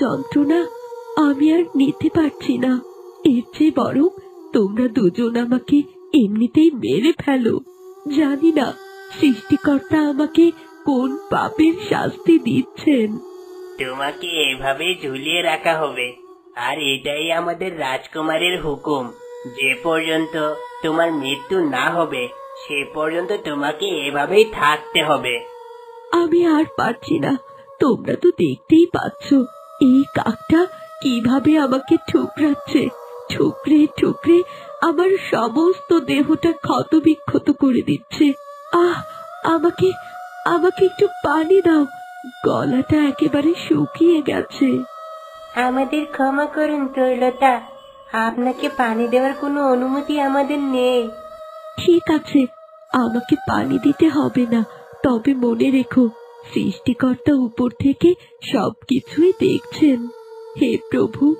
যন্ত্রণা আমি আর নিতে পারছি না। এর চেয়ে বরং তোমরা দুজন আমাকে এমনিতেই মেরে ফেলো। জানি না সৃষ্টিকর্তা আমাকে কোন পাপের শাস্তি দিচ্ছেন। তোমাকে এভাবে ঝুলিয়ে রাখা হবে। আর এটাই আমাদের রাজকুমারের হুকুম। যে পর্যন্ত তোমার মৃত্যু না হবে সে পর্যন্ত তোমাকে এভাবেই থাকতে হবে। আমি আর পারছি না। তোমরা তো দেখতেই পাচ্ছ এই কাকটা কীভাবে আমাকে ঠুকরাচ্ছে? ঠুকরে ঠুকরে আমার সমস্ত দেহটা ক্ষত বিক্ষত করে দিচ্ছে। আহ আমাকে আমাকে একটু পানি দাও। গলাটা একেবারে শুকিয়ে গেছে। আমাদের ক্ষমা করুন তৈলতা। আপনাকে পানি দেওয়ার কোনো অনুমতি আমাদের নেই। ঠিক আছে আমাকে পানি দিতে হবে না তবে মনে রেখো। সৃষ্টিকর্তা উপর থেকে সবকিছুই দেখছেন। হে প্রভু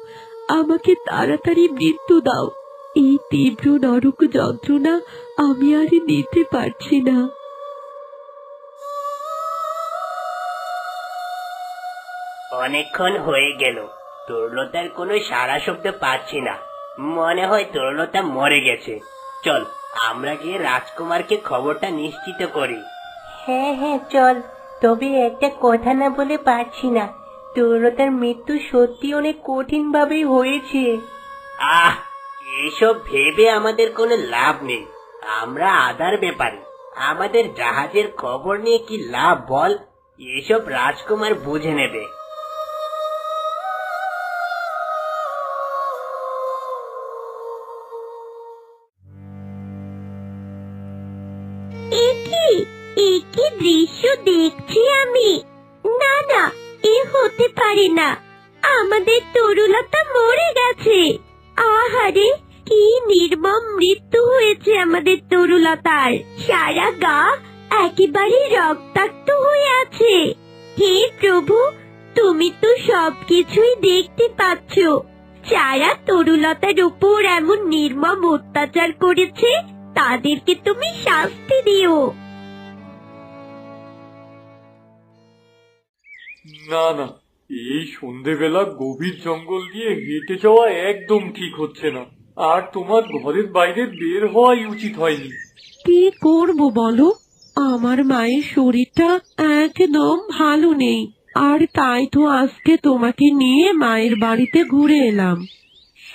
আমাকে তাড়াতাড়ি মৃত্যু দাও। এই তীব্র নরক যন্ত্রণা আমি আর নিতে পারছি না। অনেকক্ষণ হয়ে গেল। তরুলতার কোনো সারা শব্দ পাচ্ছি না। মনে হয় তরুলতা মরে গেছে। চল আমরা গিয়ে রাজকুমারকে খবরটা নিশ্চিত করি। হ্যাঁ হ্যাঁ চল। তবে একটা কথা না বলে পারছি না। তোর তার মৃত্যু সত্যি অনেক কঠিন ভাবেই হয়েছে। আহ, এসব ভেবে আমাদের কোনো লাভ নেই। আমরা আদার ব্যাপারে। আমাদের জাহাজের খবর নিয়ে কি লাভ বল? এসব রাজকুমার বুঝে নেবে। আমাদের তরুলতা মরে গেছে। আহারে, কি নির্মম মৃত্যু হয়েছে আমাদের তরুলতার। সারা গা একেবারে রক্তাক্ত হয়ে আছে। হে প্রভু, তুমি তো সবকিছুই দেখতে পাচ্ছ। যারা তরুলতার উপর এমন নির্মম অত্যাচার করেছে, তাদেরকে তুমি শাস্তি দিও। না না এই সন্ধেবেলা গভীর জঙ্গল দিয়ে হেঁটে যাওয়া একদম ঠিক হচ্ছে না। আর তোমার ঘরের বাইরে বের হওয়াই উচিত হয়নি। কি করব বলো? আমার মায়ের শরীরটা একদম ভালো নেই। আর তাই তো আজকে তোমাকে নিয়ে মায়ের বাড়িতে ঘুরে এলাম।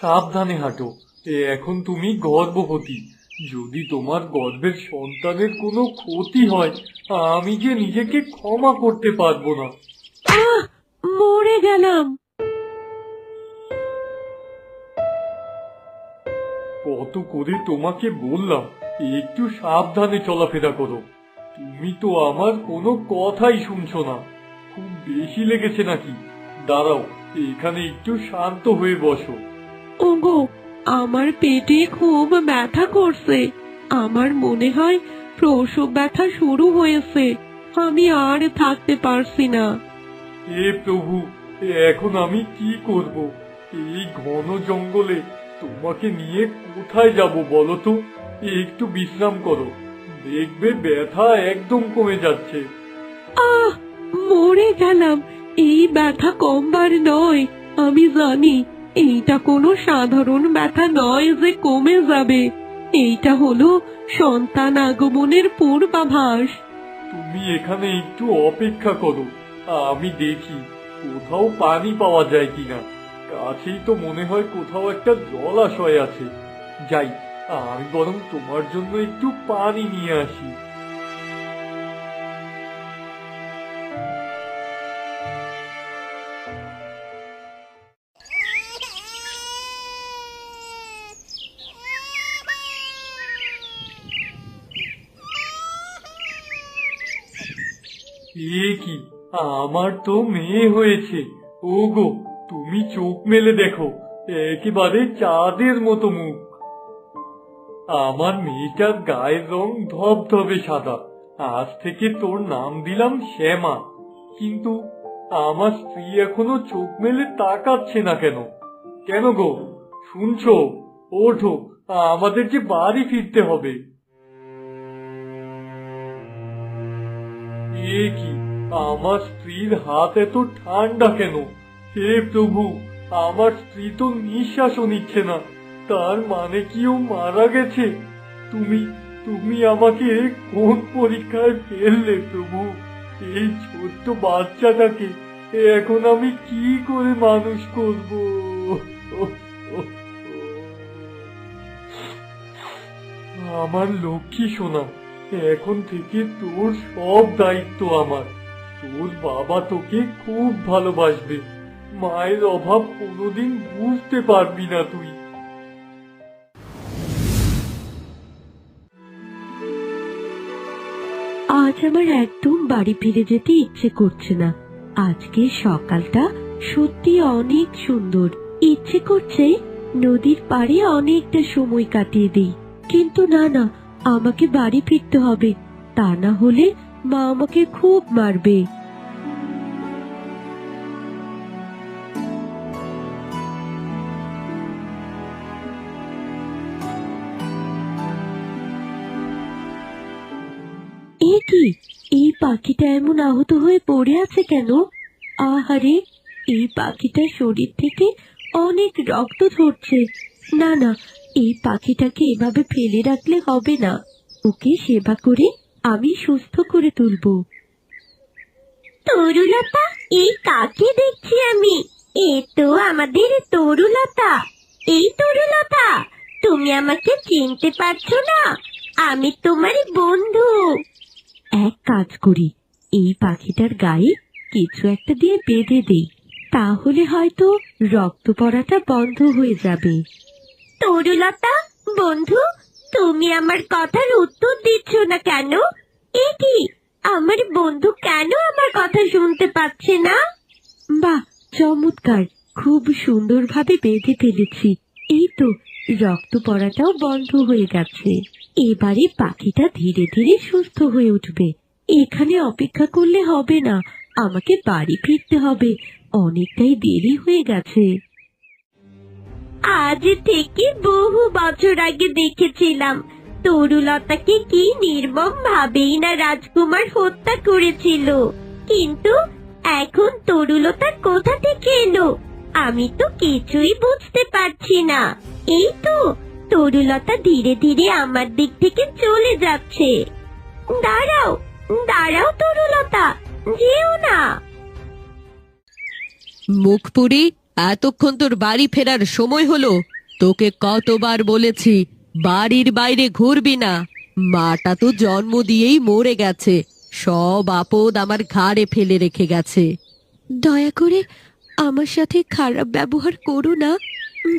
সাবধানে হাঁটো। এ এখন তুমি গর্ভবতী। যদি তোমার গর্ভের সন্তানের কোনো ক্ষতি হয় আমি যে নিজেকে ক্ষমা করতে পারব না। আহ! মরে গেলাম। কত করে তোমাকে বললাম একটু সাবধানে চলাফেরা করো। তুমি তো আমার কোনো কথাই শুনছো না। খুব বেশি লেগেছে নাকি? দাঁড়াও এখানে একটু শান্ত হয়ে বসো। ওগো আমার পেটে খুব ব্যথা করছে। আমার মনে হয় প্রসব ব্যথা শুরু হয়েছে। আমি আর থাকতে পারছি না। হে প্রভু এখন আমি কি করব? এই ঘন জঙ্গলে তোমাকে নিয়ে কোথায় যাব বলো তো? একটু বিশ্রাম করো। দেখবে ব্যথা একদম কমে যাচ্ছে। আহ মরে গেলাম। এই ব্যথা কমবার নয় আমি জানি। এইটা কোনো সাধারণ ব্যথা নয় যে কমে যাবে। এইটা হলো সন্তান আগমনের পূর্বাভাস। তুমি এখানে একটু অপেক্ষা করো। আমি দেখি কোথাও পানি পাওয়া যায় কিনা। কাছেই তো মনে হয় কোথাও একটা জলাশয় আছে। যাই, আমি বরং তোমার জন্য একটু পানি নিয়ে আসি। আমার তো মেয়ে হয়েছে। ওগো, তুমি চোখ মেলে দেখো, একেবারে চাঁদের মতো মুখ। আমার মেয়েটার গায়ের রং ধবধবে সাদা। আজ থেকে তোর নাম দিলাম শ্যামা। কিন্তু আমার স্ত্রী এখনও চোখ মেলে তাকাচ্ছে না কেন? কেন গো? শুনছো? ওঠো, আমাদের যে বাড়ি ফিরতে হবে। কি? আমার স্ত্রীর হাত এত ঠান্ডা কেন? হে প্রভু, আমার স্ত্রী তো নিঃশ্বাসও নিচ্ছে না। তার মানে কি ও মারা গেছে? তুমি তুমি আমাকে কোন পরীক্ষায় ফেললে প্রভু? এই ছোট্ট বাচ্চাটাকে এখন আমি কি করে মানুষ করব? আমার লক্ষ্মী সোনা, এখন থেকে তোর সব দায়িত্ব আমার। তোর বাবা তোকে খুব ভালোবাসবে। মায়ের অভাব কোনোদিন বুঝতে পারবি না তুই। আজ আমার একদম বাড়ি ফিরে যেতে ইচ্ছে করছে না। আজকে সকালটা সত্যি অনেক সুন্দর। ইচ্ছে করছে নদীর পাড়ে অনেকটা সময় কাটিয়ে দিই। কিন্তু না না, আমাকে বাড়ি ফিরতে হবে। তা না হলে মা আমাকে খুব মারবে। কি? এই পাখিটা এমন আহত হয়ে পড়ে আছে কেন? আহারে, এই পাখিটার শরীর থেকে অনেক রক্ত ঝরছে। না না, এই পাখিটাকে এভাবে ফেলে রাখলে হবে না। ওকে সেবা করে আমি সুস্থ করে তুলবো। তরুলতা, এই কাকে দেখছি আমি? এ তো আমাদের তরুলতা। এই তরুলতা, তুমি আমাকে চিনতে পারছ না? আমি তোমার বন্ধু। এক কাজ করি। এই পাখিটার গায়ে কিছু একটা দিয়ে বেঁধে দেই। তাহলে হয়তো রক্ত পড়াটা বন্ধ হয়ে যাবে। তরুলতা, বন্ধু, তুমি আমার কথার উত্তর দিচ্ছ না কেন? এ কি? আমার বন্ধু কেন আমার কথা শুনতে পাচ্ছে না? বাহ, চমৎকার। খুব সুন্দরভাবে বেঁধে ফেলেছি। এই তো, রক্ত পড়াটাও বন্ধ হয়ে গেছে। এবারে পাখিটা ধীরে ধীরে সুস্থ হয়ে উঠবে। এখানে অপেক্ষা করলে হবে না, আমাকে বাড়ি ফিরতে হবে। অনেকটাই দেরি হয়ে গেছে। আজ থেকে বহু বছর আগে দেখেছিলাম। তরুলতাকে কি নির্মম ভাবেই না রাজকুমার হত্যা করেছিল। কিন্তু এখন তরুলতা কোথা থেকে এলো? আমি তো কিছুই বুঝতে পারছি না। এই তো তরুলতা ধীরে ধীরে আমার দিক থেকে চলে যাচ্ছে। দাঁড়াও দাঁড়াও তরুলতা যেও না। মুখপুরি এতক্ষণ তোর বাড়ি ফেরার সময় হলো। তোকে কতবার বলেছি বাড়ির বাইরে ঘুরবি না। মাটা তো জন্ম দিয়েই মরে গেছে। সব আপদ আমার ঘাড়ে ফেলে রেখে গেছে। দয়া করে আমার সাথে খারাপ ব্যবহার করো না।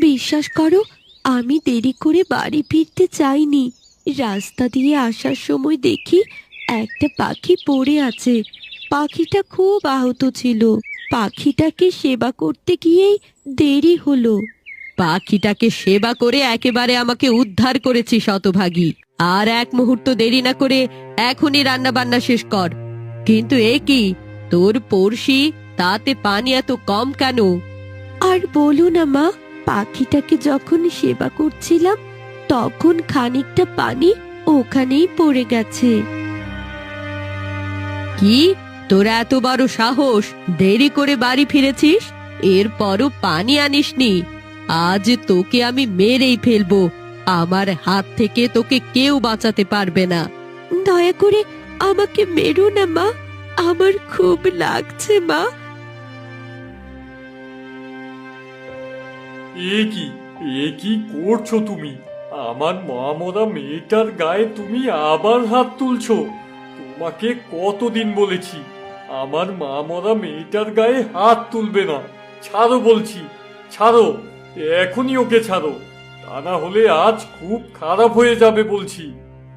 বিশ্বাস করো আমি দেরি করে বাড়ি ফিরতে চাইনি। রাস্তা দিয়ে আসার সময় দেখি একটা পাখি পড়ে আছে। পাখিটা খুব আহত ছিল। পাখিটাকে সেবা করতে গিয়েই দেরি হলো। পাখিটাকে সেবা করে একেবারে আমাকে উদ্ধার করেছি শতভাগী। আর এক মুহূর্ত দেরি না করে এখনই রান্না বান্না শেষ কর। কিন্তু এ কি? তোর পড়শি তাতে পানি এত কম কেন? আর বলো না মা পাখিটাকে যখন সেবা করছিলাম তখন খানিকটা পানি ওখানেই পড়ে গেছে। কি? তোর এত বড় সাহস? দেরি করে বাড়ি ফিরেছিস? এরপরও পানি আনিসনি। আজ তোকে আমি মেরেই ফেলব। আমার হাত থেকে তোকে কেউ বাঁচাতে পারবে না। দয়া করে আমাকে মেরো না মা। আমার খুব লাগছে মা। এ কি? এ কি করছ তুমি? আমার মামরা মেয়েটার গায়ে তুমি আবার হাত তুলছো। তোমাকে কতদিন বলেছি আমার মামরা মেয়েটার গায়ে হাত তুলবে না। ছাড়ো বলছি ছাড়ো এখনই ওকে ছাড়ো। তা না হলে আজ খুব খারাপ হয়ে যাবে বলছি।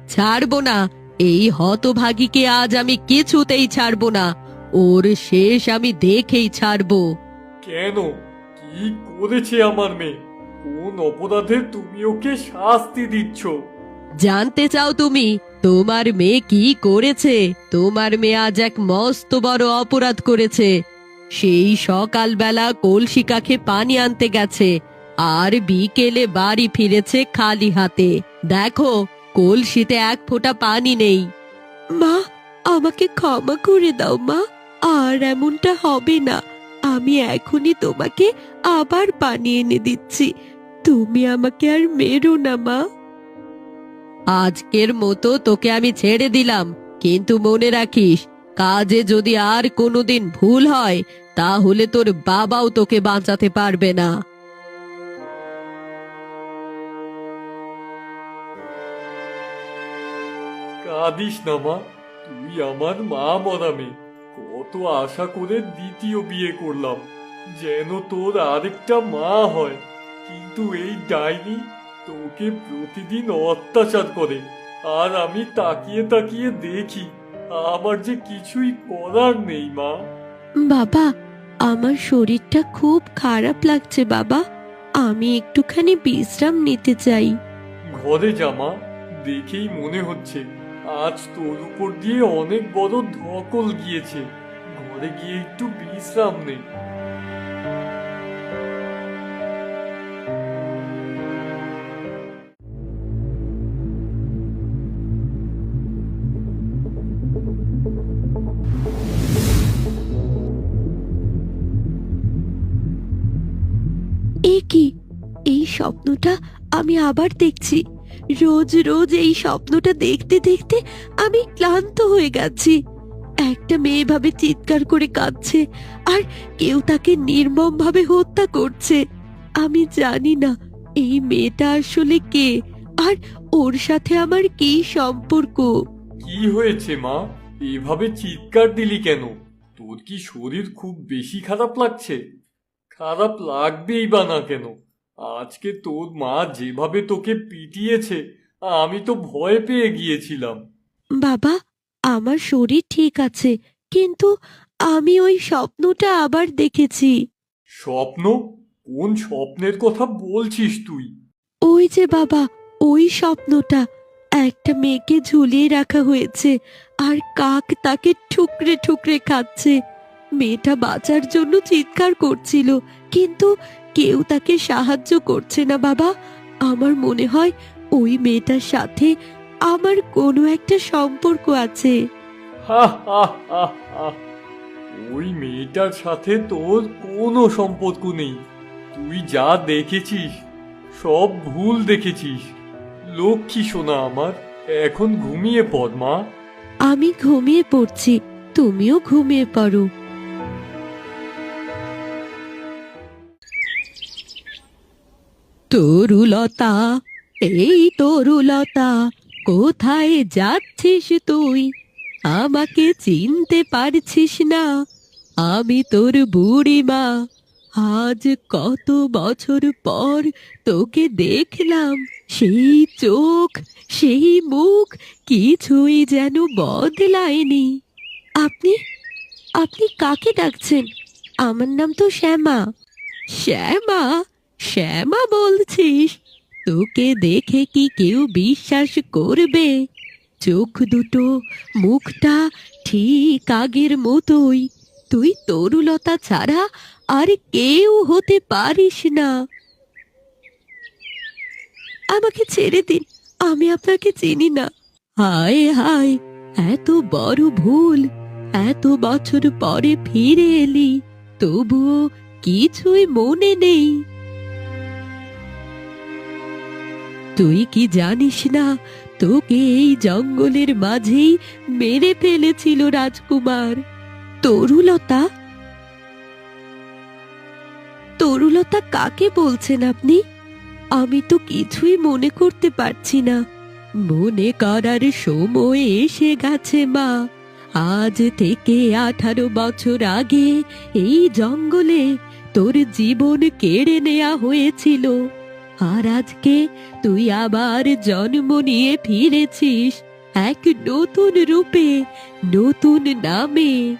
ছাড়বো না এই হতভাগীকে আজ আমি কিছুতেই ছাড়বো না। ওর শেষ আমি দেখেই ছাড়বো। কেন? কি করেছে আমার মেয়ে? কোন অপরাধে তুমি ওকে শাস্তি দিচ্ছ? জানতে চাও তুমি, তোমার মেয়ে কি করেছে? তোমার মেয়ে আজ এক মস্ত বড় অপরাধ করেছে। সেই সকালবেলা কলসি কাখে পানি আনতে গেছে, আর বিকেলে বাড়ি ফিরেছে খালি হাতে। দেখো, কলসিতে এক ফোঁটা পানি নেই। মা, আমাকে ক্ষমা করে দাও মা, আর এমনটা হবে না। আমি এখনই তোমাকে আবার পানি এনে দিচ্ছি। তুমি আমাকে আর মেরো না মা। আজকের মতো তোকে আমি ছেড়ে দিলাম কিন্তু মনে রাখিস কাজে যদি আর কোনোদিন ভুল হয় তাহলে তোর বাবাও তোকে বাঁচাতে পারবে না। কাঁদিস না মা। তুই আমার মা মরামে কত আশা করে দ্বিতীয় বিয়ে করলাম। যেন তোর আরেকটা মা হয়। কিন্তু এই ডাইনি তোকে প্রতিদিন অত্যাচার করে। আর আমি তাকিয়ে তাকিয়ে দেখি আমার যে কিছুই করার নেই মা। বাবা আমার শরীরটা খুব খারাপ লাগছে বাবা। আমি একটুখানি বিশ্রাম নিতে চাই। ঘরে জামা দেখেই মনে হচ্ছে আজ তোর উপর দিয়ে অনেক বড় ধকল গিয়েছে। ঘরে গিয়ে একটু বিশ্রাম নে। এ কি? এই স্বপ্নটা আমি আবার দেখছি। রোজ রোজ এই স্বপ্নটা দেখতে দেখতে আমি ক্লান্ত হয়ে গেছি। একটা মেয়ে ভাবে চিৎকার করে কাঁদছে আর কেউ তাকে নির্মম ভাবে হত্যা করছে। আমি জানি না এই মেয়েটা আসলে কে আর ওর সাথে আমার কি সম্পর্ক। কি হয়েছে মা? এভাবে চিৎকার দিলি কেন? তোর কি শরীর খুব বেশি খারাপ লাগছে? খারাপ লাগবেই বা না কেন? আজকে তোর মা যেভাবে তোকে পিটিয়েছে আমি তো ভয় পেয়ে গিয়েছিলাম। বাবা আমার শরীর ঠিক আছে কিন্তু আমি ওই স্বপ্নটা আবার দেখেছি। স্বপ্ন? কোন স্বপ্নের কথা বলছিস তুই? ওই যে বাবা ওই স্বপ্নটা। একটা মেয়েকে ঝুলিয়ে রাখা হয়েছে আর কাক তাকে ঠুকরে ঠুকরে খাচ্ছে। মেয়েটা বাঁচার জন্য চিৎকার করছিল কিন্তু কেউ তাকে সাহায্য করছে না বাবা। আমার মনে হয় ওই মেয়েটার সাথে আমার কোনো একটা সম্পর্ক আছে। হা হা হা হা। ওই মেয়েটার সাথে তোর কোনো সম্পর্ক নেই। তুই যা দেখেছিস সব ভুল দেখেছিস। লক্ষ্মী সোনা আমার এখন ঘুমিয়ে পড় মা। আমি ঘুমিয়ে পড়ছি তুমিও ঘুমিয়ে পড়ো। তরুলতা এই তরুলতা কোথায় যাচ্ছিস তুই? আমাকে চিনতে পারছিস না। আমি তোর বুড়িমা। আজ কত বছর পর তোকে দেখলাম। সেই চোখ, সেই মুখ কিছুই যেন বদলায়নি। আপনি আপনি কাকে ডাকছেন? আমার নাম তো শ্যামা। শ্যামা? শ্যামা বলছিস? তোকে দেখে কি কেউ বিশ্বাস করবে? চোখ দুটো, মুখটা ঠিক আগের মতোই। তুই তরুলতা ছাড়া আর কেউ হতে পারিস না। আমাকে ছেড়ে দিন, আমি আপনাকে চিনি না। হায় হায়, এত বড় ভুল, এত বছর পরে ফিরে এলি, তবুও কিছুই মনে নেই। তুই কি জানিস না, তোকে এই জঙ্গলের মাঝেই মেরে ফেলেছিল রাজকুমার। তরুলতা? তরুলতা কাকে বলছেন আপনি? আমি তো কিছুই মনে করতে পারছি না। মনে করার সময় এসে গেছে মা। আজ থেকে আঠারো বছর আগে এই জঙ্গলে তোর জীবন কেড়ে নেওয়া হয়েছিল। আর আজকে তুই আবার জন্ম নিয়ে ফিরেছিস এক নতুন রূপে, নতুন নামে।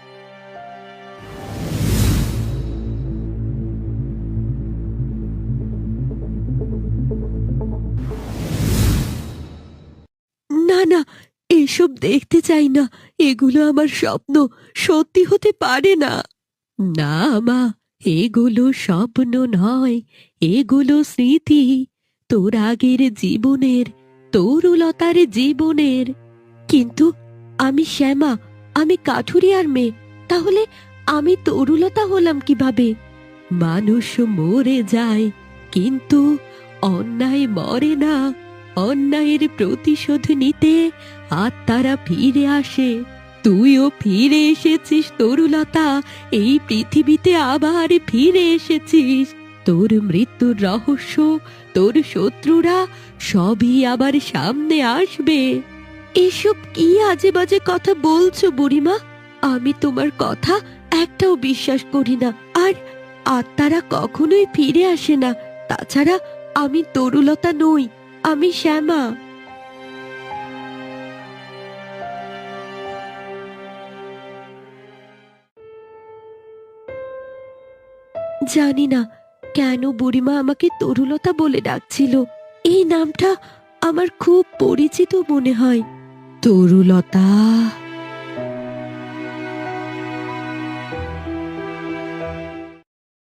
না না, এসব দেখতে চাই না। এগুলো আমার স্বপ্ন, সত্যি হতে পারে না। না, মা, এগুলো স্বপ্ন নয়। এগুলো স্মৃতি তোর আগের জীবনের তরুলতার জীবনের। কিন্তু আমি শ্যামা, আমি কাঠুরিয়ার মেয়ে, তাহলে আমি তরুলতা হলাম কীভাবে? মানুষ মরে যায়, কিন্তু অন্যায় মরে না। অন্যায়ের প্রতিশোধ নিতে আত্মারা ফিরে আসে। তুইও ফিরে এসেছিস তরুলতা, এই পৃথিবীতে আবার ফিরে এসেছিস। তোর মৃত্যুর রহস্য, তোর শত্রুরা সবই আবার সামনে আসবে। এসব কি আজে বাজে কথা বলছো বুড়িমা? আমি তোমার কথা একটাও বিশ্বাস করি না, আর আত্মারা কখনোই ফিরে আসে না। তাছাড়া আমি তরুলতা নই, আমি শ্যামা। জানি না কেন বুড়িমা আমাকে তরুলতা বলে ডাকছিল? এই নামটা আমার খুব পরিচিত মনে হয়। তরুলতা?